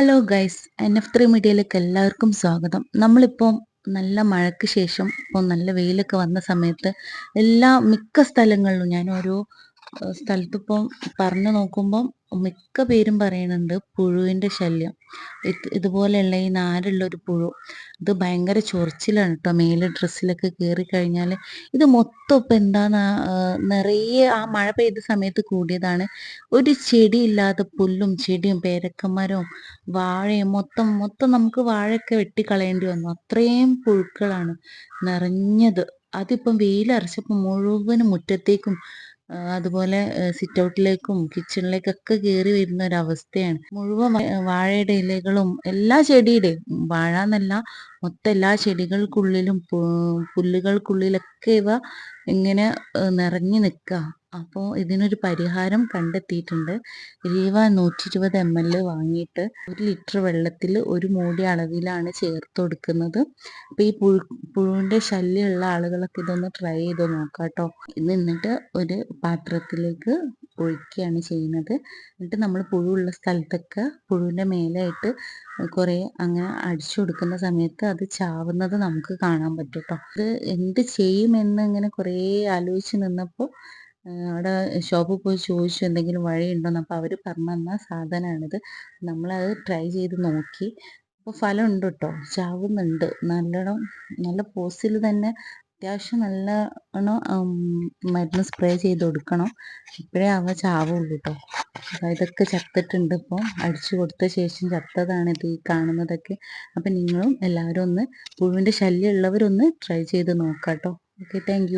Hello guys N F three മീഡിയയിലേക്ക് എല്ലാവർക്കും സ്വാഗതം. നമ്മളിപ്പോൾ നല്ല മഴയ്ക്ക് ശേഷം ഇപ്പോൾ നല്ല വെയിലൊക്കെ വന്ന സമയത്ത് എല്ലാ മിക്ക സ്ഥലങ്ങളിലും ഞാൻ ഓരോ സ്ഥലത്തിപ്പം പറഞ്ഞു നോക്കുമ്പം മിക്ക പേരും പറയുന്നുണ്ട് പുഴുവിന്റെ ശല്യം. ഇത് ഇതുപോലെയുള്ള ഈ നാരുള്ള ഒരു പുഴു ഇത് ഭയങ്കര ചൊറിച്ചിലാണ് കേട്ടോ മേലെ ഡ്രസ്സിലൊക്കെ കയറി കഴിഞ്ഞാൽ ഇത് മൊത്തം ഇപ്പം എന്താന്ന് നിറയെ ആ മഴ പെയ്ത സമയത്ത് കൂടിയതാണ്. ഒരു ചെടിയില്ലാതെ പുല്ലും ചെടിയും പേരക്കമരവും വാഴയും മൊത്തം മൊത്തം നമുക്ക് വാഴയൊക്കെ വെട്ടിക്കളയേണ്ടി വന്നു. അത്രയും പുഴുക്കളാണ് നിറഞ്ഞത്. അതിപ്പം വെയിലരച്ചപ്പോൾ മുഴുവനും മുറ്റത്തേക്കും അതുപോലെ സിറ്റ് ഔട്ടിലേക്കും കിച്ചണിലേക്കൊക്കെ കയറി വരുന്ന ഒരവസ്ഥയാണ്. മുഴുവൻ വാഴയുടെ ഇലകളും എല്ലാ ചെടിയുടെയും വാഴ എന്നല്ല മൊത്തം എല്ലാ ചെടികൾക്കുള്ളിലും പുല്ലുകൾക്കുള്ളിലൊക്കെ ഇവ ഇങ്ങനെ നിറഞ്ഞു നിൽക്കുക അപ്പോൾ ഇതിനൊരു പരിഹാരം കണ്ടെത്തിയിട്ടുണ്ട്. രീവ നൂറ്റി ഇരുപത് എം എൽ വാങ്ങിയിട്ട് ഒരു ലിറ്റർ വെള്ളത്തിൽ ഒരു മൂടി അളവിലാണ് ചേർത്ത് കൊടുക്കുന്നത് അപ്പോൾ ഈ പുഴു പുഴുവിന്റെ ശല്യമുള്ള ആളുകളൊക്കെ ഇതൊന്ന് ട്രൈ ചെയ്ത് നോക്കാം കേട്ടോ എന്നിട്ട് ഒരു പാത്രത്തിലേക്ക് ഒഴിക്കുകയാണ് ചെയ്യുന്നത്. എന്നിട്ട് നമ്മൾ പുഴുള്ള സ്ഥലത്തൊക്കെ പുഴുവിന്റെ മേലായിട്ട് കുറേ അങ്ങനെ അടിച്ചു കൊടുക്കുന്ന സമയത്ത് അത് ചാവുന്നത് നമുക്ക് കാണാൻ പറ്റും കേട്ടോ ഇത് എന്ത് ചെയ്യുമെന്ന് ഇങ്ങനെ കുറേ ആലോചിച്ച് നിന്നപ്പോൾ അവിടെ ഷോപ്പിൽ പോയി ചോദിച്ചു എന്തെങ്കിലും വഴിയുണ്ടോയെന്ന് അപ്പോൾ അവർ പറഞ്ഞു തന്ന സാധനമാണിത് നമ്മളത് ട്രൈ ചെയ്ത് നോക്കി. അപ്പോൾ ഫലം ഉണ്ട് കേട്ടോ ചാവുന്നുണ്ട്. നല്ലോണം നല്ല പോസ്റ്റിൽ തന്നെ അത്യാവശ്യം നല്ലോണം മരുന്ന് സ്പ്രേ ചെയ്ത് കൊടുക്കണം. ഇപ്പോഴേ അവ ചാവുള്ളൂ കേട്ടോ ഇതൊക്കെ ചത്തിട്ടുണ്ട് ഇപ്പോൾ അടിച്ചു കൊടുത്ത ശേഷം ചത്തതാണ് ഇത് ഈ കാണുന്നതൊക്കെ. അപ്പം നിങ്ങളും എല്ലാവരും ഒന്ന് പുഴുവിന്റെ ശല്യം ഉള്ളവരൊന്ന് ട്രൈ ചെയ്ത് നോക്കാം കേട്ടോ ഓക്കെ താങ്ക്